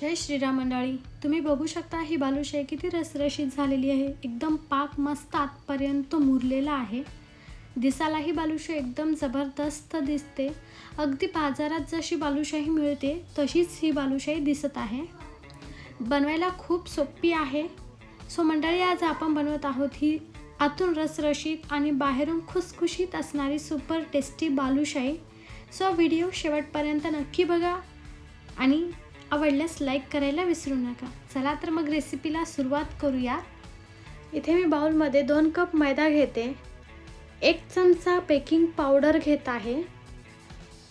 जय श्रीराम मंडळी तुम्ही बघू शकता ही बालुशाही किती रसरशीत झालेली आहे. एकदम पाक मस्त आतपर्यंत मुरलेला आहे. दिसायला ही बालुशाही एकदम जबरदस्त दिसते. अगदी बाजारात जशी बालुशाही मिळते तशीच ही बालुशाही दिसत आहे. बनवायला खूप सोपी आहे. सो मंडळी आज आपण बनवत आहोत ही आतून रसरशीत आणि बाहेरून खुसखुशीत असणारी super tasty balushahi. So video शेवटपर्यंत नक्की बघा आणि आवडल्यास लाईक करायला विसरू नका. चला तर मग रेसिपीला सुरुवात करूया. इथे मी बाउलमध्ये दोन कप मैदा घेते. एक चमचा बेकिंग पावडर घेत आहे.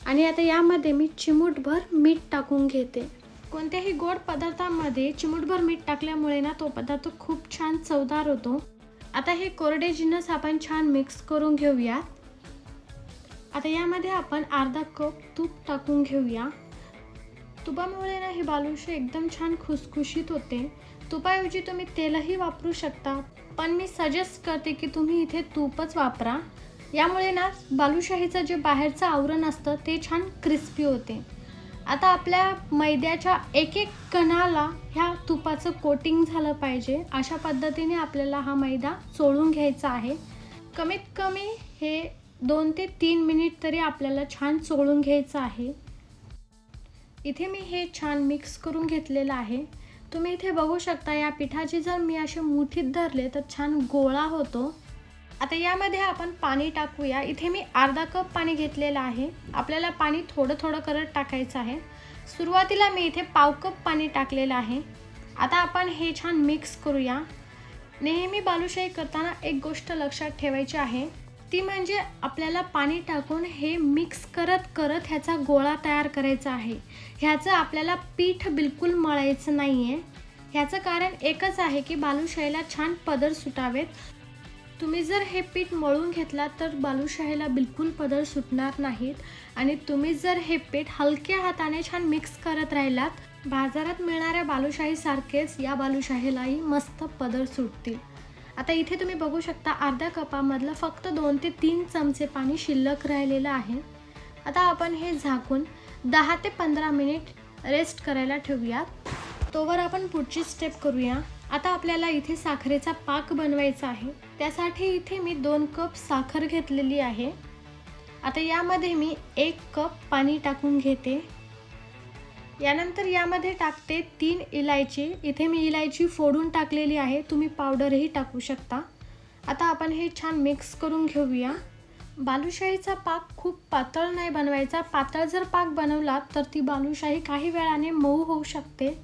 आणि आता यामध्ये मी चिमूटभर मीठ टाकून घेते. कोणत्याही गोड पदार्थामध्ये चिमूटभर मीठ टाकल्यामुळे ना तो पदार्थ खूप छान चवदार होतो. आता हे कोरडे जिन्नस आपण छान मिक्स करून घेऊयात. आता यामध्ये आपण अर्धा कप तूप टाकून घेऊया. तुपामुळे ना हे बालुशी एकदम छान खुसखुशीत होते. तुपाऐवजी तुम्ही तेलही वापरू शकता. पण मी सजेस्ट करते की तुम्ही इथे तूपच वापरा. यामुळे ना बालुशाहीचं जे बाहेरचं आवरण असतं ते छान क्रिस्पी होते. आता आपल्या मैद्याच्या एक एक कणाला ह्या तुपाचं कोटिंग झालं पाहिजे. अशा पद्धतीने आपल्याला हा मैदा चोळून घ्यायचा आहे. कमीत कमी हे दोन ते तीन मिनिट तरी आपल्याला छान चोळून घ्यायचं आहे. इथे मी हे छान मिक्स करून घेतलेलं आहे. तुम्ही इथे बघू शकता या पिठाची जर मी असे मुठीत धरले तर छान गोळा होतो. आता यामध्ये आपण पाणी टाकूया. इथे मी अर्धा कप पाणी घेतलेलं आहे. आपल्याला पाणी थोडं थोडं करत टाकायचं आहे. सुरुवातीला मी इथे पाव कप पाणी टाकलेलं आहे. आता आपण हे छान मिक्स करूया. नेहमी बालुशाही करताना एक गोष्ट लक्षात ठेवायची आहे. ती म्हणजे आपल्याला पाणी टाकून हे मिक्स करत करत ह्याचा गोळा तयार करायचा आहे. ह्याचं आपल्याला पीठ बिलकुल मळायचं नाही आहे ह्याचं कारण एकच आहे की बालुशाहीला छान पदर सुटावेत. तुम्ही जर हे पीठ मळून घेतला तर बालुशाहीला बिलकुल पदर सुटणार नाहीत. आणि तुम्ही जर हे पीठ हलक्या हाताने छान मिक्स करत राहिलात बाजारात मिळणाऱ्या बालुशाहीसारखेच या बालुशाहीलाही मस्त पदर सुटतील. आता इथे तुम्ही बघू शकता अर्ध्या कपामधलं फक्त दोन ते तीन चमचे पाणी शिल्लक राहिलेलं आहे. आता आपण हे झाकून दहा ते पंधरा मिनिट रेस्ट करायला ठेवूयात. तोवर आपण पुढची स्टेप करूया. आता आपल्याला इथे साखरेचा पाक बनवायचा आहे. त्यासाठी इथे मी दोन कप साखर घेतलेली आहे. आता यामध्ये मी एक कप पाणी टाकून घेते. यानंतर यामध्ये टाकते तीन इलायची. इथे मी इलायची फोडून टाकलेली आहे. तुम्ही पावडरही टाकू शकता. आता आपण हे छान मिक्स करून घेऊया. बालुशाहीचा पाक खूप पातळ नाही बनवायचा. पातळ जर पाक बनवला तर ती बालुशाही काही वेळाने मऊ होऊ शकते.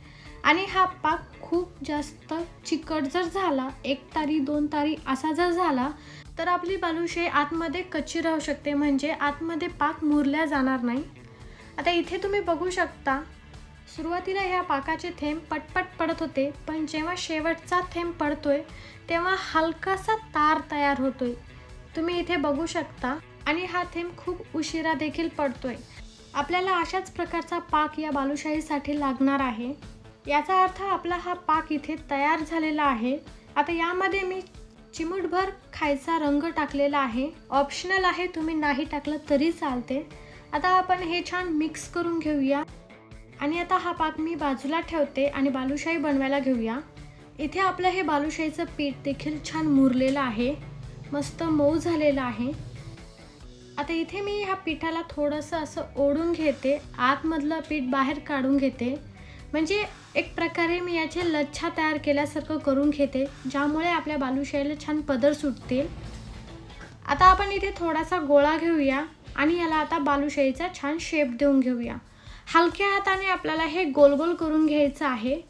आणि हा पाक खूप जास्त चिकट जर झाला एक तारी दोन तारी असा जर झाला तर आपली बालुशाही आतमध्ये कच्ची राहू शकते. म्हणजे आतमध्ये पाक मुरल्या जाणार नाही. आता इथे तुम्ही बघू शकता सुरुवातीला ह्या पाकाचे थेंब पटपट पडत होते पण जेव्हा शेवटचा थेंब पडतोय तेव्हा हलकासा तार तयार होतोय. तुम्ही इथे बघू शकता. आणि हा थेंब खूप उशिरा देखील पडतोय. आपल्याला अशाच प्रकारचा पाक या बालुशाहीसाठी लागणार आहे. याचा अर्थ आपला हा पाक इथे तयार झालेला आहे. आता यामध्ये मी चिमूटभर खायचा रंग टाकलेला आहे. ऑप्शनल आहे तुम्ही नाही टाकलं तरी चालते. आता आपण हे छान मिक्स करून घेऊया. आणि आता हा पाक मी बाजूला ठेवते आणि बालुशाही बनवायला घेऊया. इथे आपलं हे बालुशाहीचं पीठ देखील छान मुरलेलं आहे. मस्त मऊ झालेलं आहे. आता इथे मी ह्या पिठाला थोडंसं असं ओढून घेते. आतमधलं पीठ बाहेर काढून घेते. म्हणजे एक प्रकारे मी याचे लच्छा तयार केल्यासारखं करून घेते ज्यामुळे आपल्या बालुशाहीला छान पदर सुटतील. आता आपण इथे थोडासा गोळा घेऊया आणि याला आता बालुशाहीचा छान शेप देऊन घेऊया. हलक्या हाताने आपल्याला हे गोल गोल करून घ्यायचं आहे.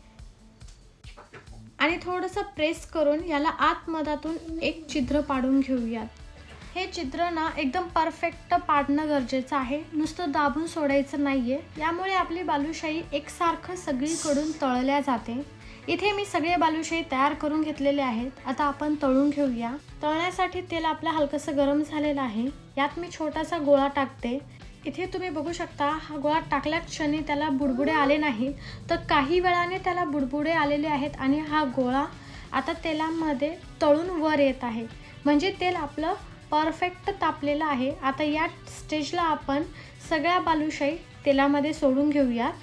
आणि थोडंसं प्रेस करून याला आतमधातून एक चित्र पाडून घेऊयात. हे चित्र ना एकदम परफेक्ट पाडणं गरजेचं आहे. नुसतं दाबून सोडायचं नाही आहे यामुळे आपली बालुशाही एकसारखं सगळीकडून तळल्या जाते. इथे मी सगळे बालुशाही तयार करून घेतलेले आहेत. आता आपण तळून घेऊया. तळण्यासाठी तेल आपलं हलकंसं गरम झालेलं आहे. यात मी छोटासा गोळा टाकते. इथे तुम्ही बघू शकता हा गोळा टाकल्या क्षणी त्याला बुडबुडे आले नाही तर काही वेळाने त्याला बुडबुडे आलेले आहेत आणि हा गोळा आता तेलामध्ये तळून वर येत आहे. म्हणजे तेल आपलं परफेक्ट तापलेलं आहे. आता या स्टेजला आपण सगळ्या बालुशाही तेलामध्ये सोडून घेऊयात.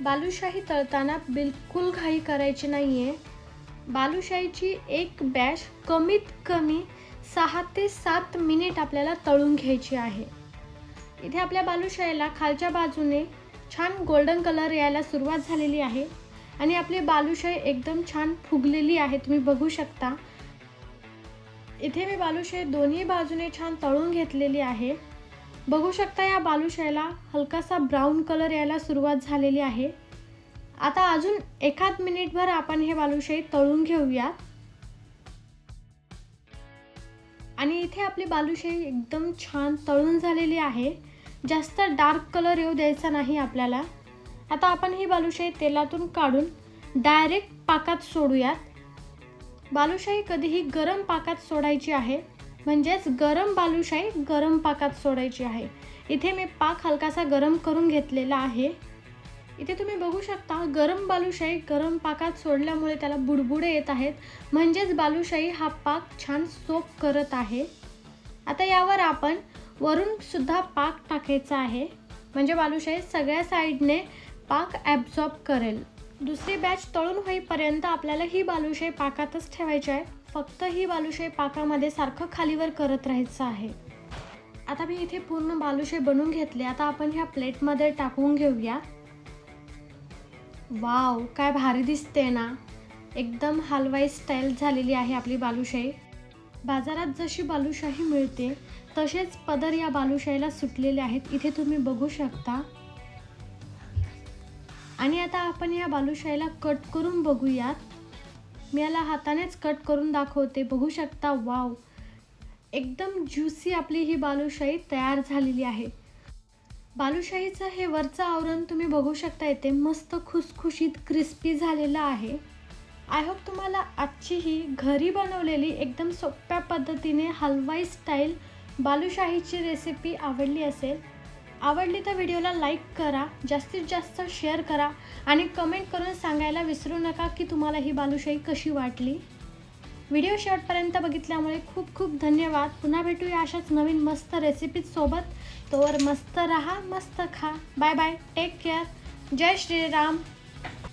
बालुशाही तळताना बिलकुल घाई करायची नाही आहे बालुशाहीची एक बॅच कमीत कमी सहा ते सात मिनिट आपल्याला तळून घ्यायची आहे. इथे आपल्या बालुशाहीला खालच्या बाजूने छान गोल्डन कलर यायला सुरुवात झालेली आहे. आणि आपली बालुशाही एकदम छान फुगलेली आहे तुम्ही बघू शकता. इथे मी बालुशाही दोन्ही बाजूने छान तळून घेतलेली आहे. बघू शकता या बालुशाहीला हलकासा ब्राऊन कलर यायला सुरुवात झालेली आहे. आता अजून एखाद मिनिटभर आपण हे बालुशाही तळून घेऊयात. आणि इथे आपली बालुशाही एकदम छान तळून झालेली आहे. जास्त डार्क कलर येऊ द्यायचा नाही आपल्याला. आता आपण ही बालुशाही तेलातून काढून डायरेक्ट पाकात सोडूयात. बालुशाही कधीही गरम पाकात सोडायची आहे. म्हणजेच गरम बालुशाही गरम पाकात सोडायची आहे. इथे मी पाक हलकासा गरम करून घेतलेला आहे. इथे तुम्ही बघू शकता गरम बालुशाही गरम पाकात सोडल्यामुळे त्याला बुडबुडे येत आहेत. म्हणजेच बालुशाही हा पाक छान सोप करत आहे. आता यावर आपण वरूनसुद्धा पाक टाकायचा आहे. म्हणजे बालुशाही सगळ्या साईडने पाक ॲब्झॉर्ब करेल. दुसरी बॅच तळून होईपर्यंत आपल्याला ही बालुशाही पाकातच ठेवायची आहे. फक्त ही बालुशाही पाकामध्ये सारखं खालीवर करत राहायचं आहे. आता मी इथे पूर्ण बालुशाही बनवून घेतले. आता आपण ह्या प्लेटमध्ये टाकून घेऊया. वाव काय भारी दिसते ना. एकदम हलवाई स्टाईल झालेली आहे आपली बालुशाही. बाजारात जशी बालुशाही मिळते तसेच पदर या बालुशाहीला सुटलेले आहेत. इथे तुम्ही बघू शकता. आणि आता आपण या बालुशाहीला कट करून बघूयात. मी याला हातानेच कट करून दाखवते. बघू शकता वाव. एकदम ज्युसी आपली ही बालुशाही तयार झालेली आहे. बालुशाहीचं हे वरचं आवरण तुम्ही बघू शकता इथे मस्त खुसखुशीत क्रिस्पी झालेलं आहे. आय होप तुम्हाला आजची ही घरी बनवलेली एकदम सोप्या पद्धतीने हलवाई स्टाईल बालुशाहीची रेसिपी आवडली असेल आवडली तर व्हिडिओला लाईक करा जास्तीत जास्त शेअर करा आणि कमेंट करून सांगायला विसरू नका की तुम्हाला ही बालुशाही कशी वाटली. व्हिडिओ शेवटपर्यंत बघितल्यामुळे खूप खूप धन्यवाद. पुन्हा भेटूया अशाच नवीन मस्त रेसिपीजसोबत तोवर मस्त रहा मस्त खा. बाय बाय टेक केअर जय श्रीराम.